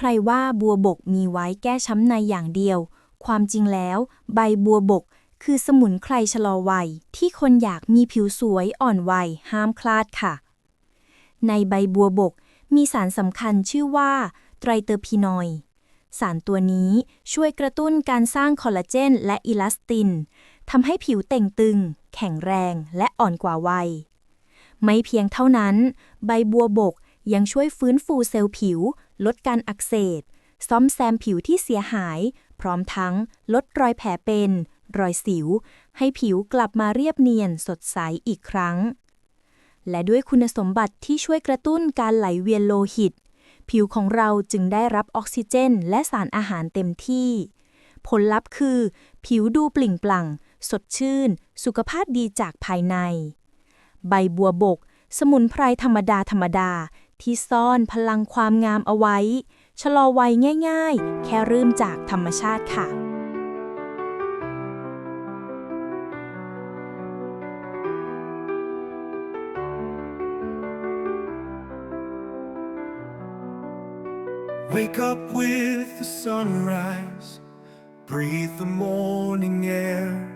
ใครว่าบัวบกมีไว้แก้ช้ำในอย่างเดียว ความจริงแล้ว ใบบัวบก คือสมุนไพรชะลอวัย ที่คนอยากมีผิวสวยอ่อนวัยห้ามคลาดค่ะ ในใบบัวบก มีสารสำคัญชื่อว่าไตรเตอร์พีนอยด์สารตัวนี้ช่วยกระตุ้นการสร้างคอลลาเจนและอิลาสตินทำให้ผิวเต่งตึง แข็งแรงและอ่อนกว่าวัย ไม่เพียงเท่านั้น ใบบัวบก ยังช่วยฟื้นฟูเซลล์ผิว ลดการอักเสบ ซ่อมแซมผิวที่เสียหาย พร้อมทั้งลดรอยแผลเป็น รอยสิว ให้ผิวกลับมาเรียบเนียนสดใสอีกครั้ง และด้วยคุณสมบัติที่ช่วยกระตุ้นการไหลเวียนโลหิต ผิวของเราจึงได้รับออกซิเจน และสารอาหารเต็มที่ ผลลัพธ์คือ ผิวดูปลิ่งปลั่ง สดชื่น สุขภาพดีจากภายใน ใบบัวบกสมุนไพรธรรมดาธรรมดา ที่ซ่อนพลังความงามเอาไว้ ชะลอวัยง่ายๆ แค่เริ่มจากธรรมชาติค่ะ Wake up with the sunrise, breathe the morning air.